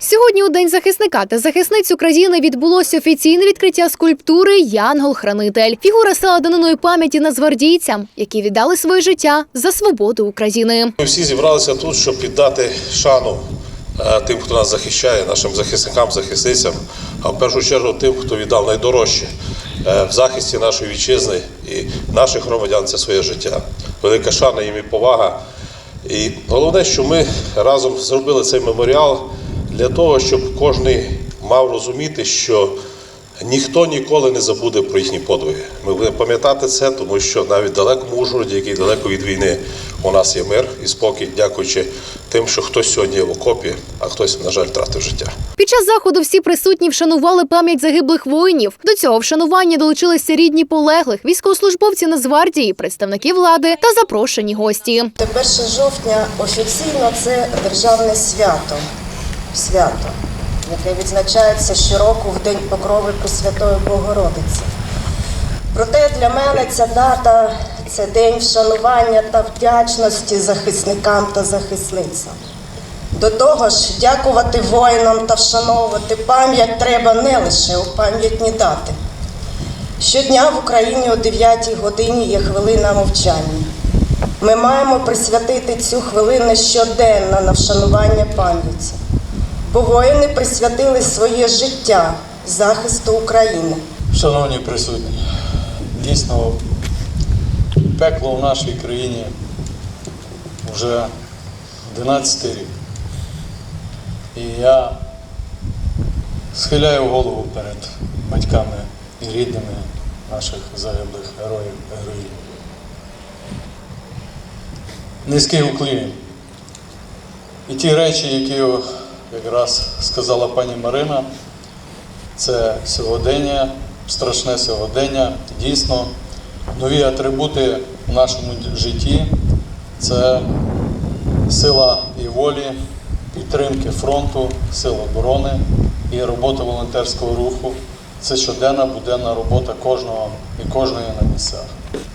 Сьогодні у День захисника та захисниць України відбулося офіційне відкриття скульптури Янгол-хранитель. Фігура стала даниною пам'яті нацгвардійцям, які віддали своє життя за свободу України. Ми всі зібралися тут, щоб піддати шану е, тим, хто нас захищає, нашим захисникам, захисницям, а в першу чергу тим, хто віддав найдорожче е, в захисті нашої вітчизни і наших громадян це своє життя. Велика шана їм і повага. І головне, що ми разом зробили цей меморіал для того, щоб кожен мав розуміти, що ніхто ніколи не забуде про їхні подвиги. Ми будемо пам'ятати це, тому що навіть в далекому Ужгороді, який далеко від війни, у нас є мир і спокій, дякуючи тим, що хтось сьогодні є в окопі, а хтось, на жаль, втратив життя. Під час заходу всі присутні вшанували пам'ять загиблих воїнів. До цього вшанування долучилися рідні полеглих, військовослужбовці Нацгвардії, представники влади та запрошені гості. 1 жовтня офіційно це державне свято, свято, яке відзначається щороку в День Покрови Пресвятої Богородиці. Проте для мене ця дата це день вшанування та вдячності захисникам та захисницям. До того ж, дякувати воїнам та вшановувати пам'ять треба не лише у пам'ятні дати. Щодня в Україні о 9 годині є хвилина мовчання. Ми маємо присвятити цю хвилину щоденно на вшанування пам'яті. Бо воїни присвятили своє життя захисту України. Шановні присутні, дійсно пекло в нашій країні вже 11 рік. І я схиляю голову перед батьками і рідними наших загиблих героїв героїв. Низький уклін. І ті речі, які якраз сказала пані Марина, це сьогодення, страшне сьогодення. Дійсно, нові атрибути в нашому житті це сила і волі, підтримки фронту, сил оборони і робота волонтерського руху. Це щоденна буденна робота кожного і кожної на місцях.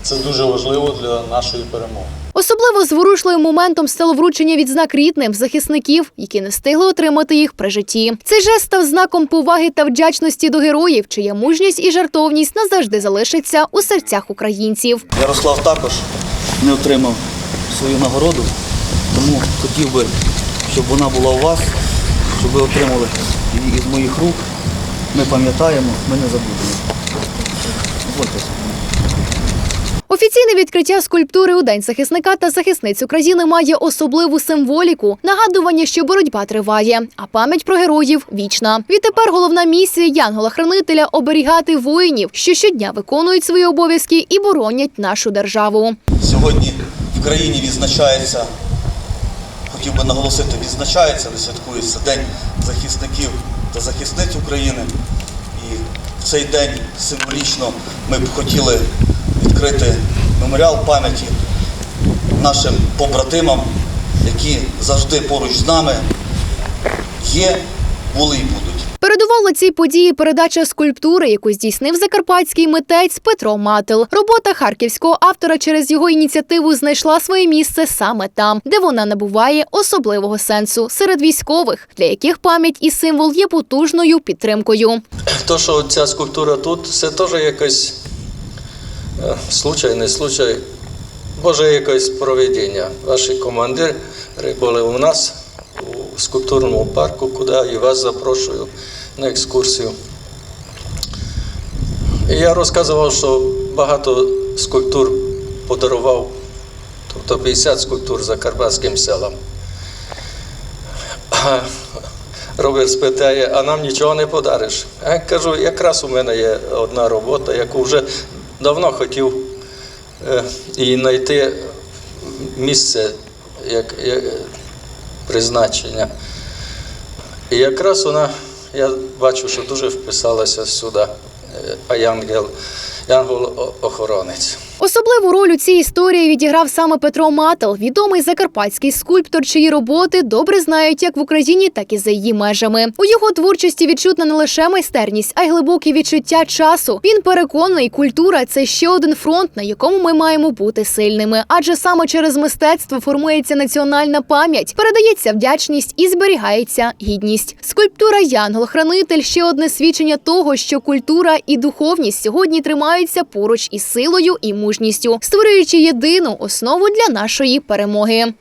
Це дуже важливо для нашої перемоги. Особливо зворушливим моментом стало вручення відзнак рідним захисників, які не встигли отримати їх при житті. Цей жест став знаком поваги та вдячності до героїв, чия мужність і жартовність назавжди залишиться у серцях українців. Ярослав також не отримав свою нагороду, тому хотів би, щоб вона була у вас, щоб ви отримали її з моїх рук. Ми пам'ятаємо, ми не забудемо. Дозвольте. Офіційне відкриття скульптури у День захисника та захисниць України має особливу символіку нагадування, що боротьба триває, а пам'ять про героїв вічна. Відтепер головна місія Янгола-хранителя оберігати воїнів, що щодня виконують свої обов'язки і боронять нашу державу. Сьогодні в країні відзначається, хотів би наголосити, відзначається, не святкується День захисників та захисниць України. І в цей день символічно ми б хотіли відкрити меморіал пам'яті нашим побратимам, які завжди поруч з нами є, були і будуть. Передувала цій події передача скульптури, яку здійснив закарпатський митець Петро Мател. Робота харківського автора через його ініціативу знайшла своє місце саме там, де вона набуває особливого сенсу серед військових, для яких пам'ять і символ є потужною підтримкою. То, що ця скульптура тут, це теж якось случай, не случай, Боже якесь проведіння. Ваші командири були у нас у скульптурному парку, куди і вас запрошую на екскурсію. І я розказував, що багато скульптур подарував, тобто 50 скульптур закарпатським селам. А Роберт спитає, а нам нічого не подариш. Я кажу, якраз у мене є одна робота, яку вже давно хотів е, і знайти місце як, як призначення. І якраз вона, я бачу, що дуже вписалася сюди, е, а янгел, янгол-охоронець. Особливу роль у цій історії відіграв саме Петро Мател, відомий закарпатський скульптор, чиї роботи добре знають як в Україні, так і за її межами. У його творчості відчутна не лише майстерність, а й глибоке відчуття часу. Він переконаний, культура це ще один фронт, на якому ми маємо бути сильними. Адже саме через мистецтво формується національна пам'ять, передається вдячність і зберігається гідність. Скульптура Янгол-хранитель ще одне свідчення того, що культура і духовність сьогодні тримаються поруч із силою і мужністю, створюючи єдину основу для нашої перемоги.